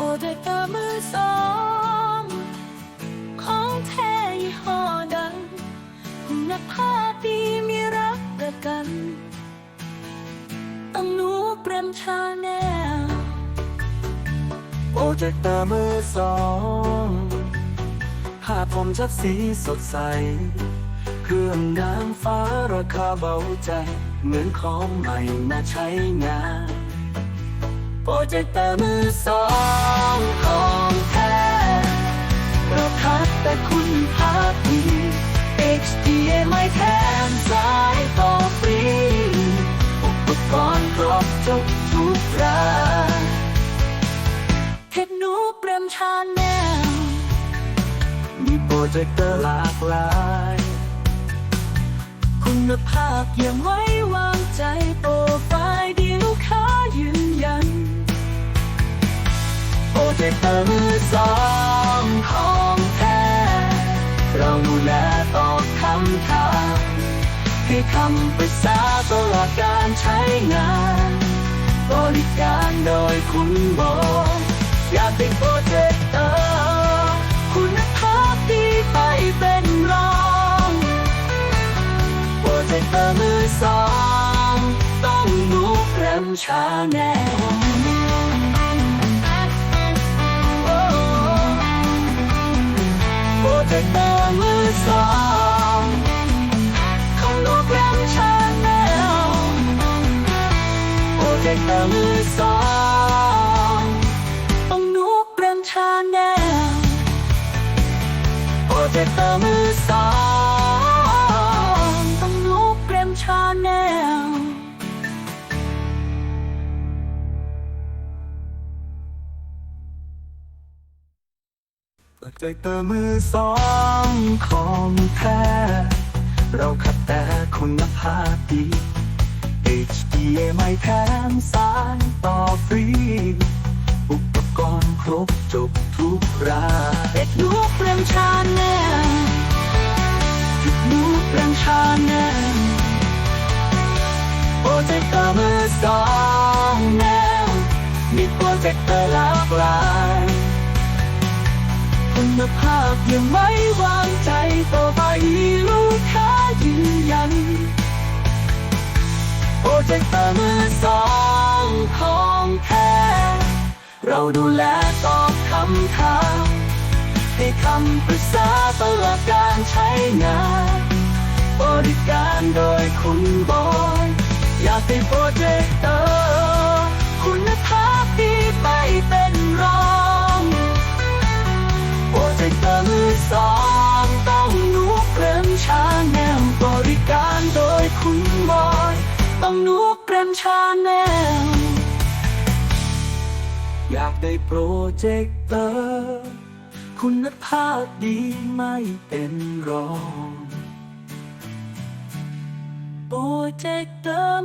โอเดเตอร์มือสองของแท้ยี่ห้อดังคุณภาพดีมีรับประกันต้องนูเปรมชาแนลโปรเจคเตอร์มือสองภาพผมชัดสีสดใส เครื่องนางฟ้าราคาเบาใจ เหมือนของใหม่มาใช้งาน เจคเตอร์มือสองของแท้เราคัดแต่คุณภาพดี HDMI แถมสายต่อฟรี อุปกรณ์ครบจบทุกรายเทคโนเปรมชาแนลมีโปรเจคเตอร์หลากหลายคุณภาพยังไว้วางใจโปรไฟ ตอร์มือสองของแท้ เราดูแลตอบคำถามให้คำปรึกษาตลอดการใช้งาน บริการโดยคุณบออยากเป็นโปรเจคเตอร์คุณภาพดีไปเป็นรองโปรเจคเตอร์มือสอง ต้องนูแรมชาแน จคเตอร์มือสองของลูกแรมชาแนลโอเจตอร์มือสองต้องนูเปรมชาแนลโอเจตอร์มือสอง โปรเจเตอร์มือสองของแท้ เราคัดแต่คุณภาพดี HDMI แถมสายต่อฟรี อุปกรณ์ครบจบทุกรายเด็กนูเปรมชาแนลนูเปรมชาแนลโปรเจคเตอร์มือสองแนวมีโปรเจคเตอร์หลากหลาย คุณภาพยังไม่วางใจต่อไปลูกค้ายืนยัน โปรเจคเตอร์มือสองของแท้เราดูแลตอบคำถามให้คำปรึกษาตลอดการใช้งาน บริการโดยคุณบอย อยากเป็นโปรเจ ต้องนูเกรมชาแนลอยากได้โปรเจคเตอร์คุณภาพดีไม่เป็นรองโปรเจคเตอร์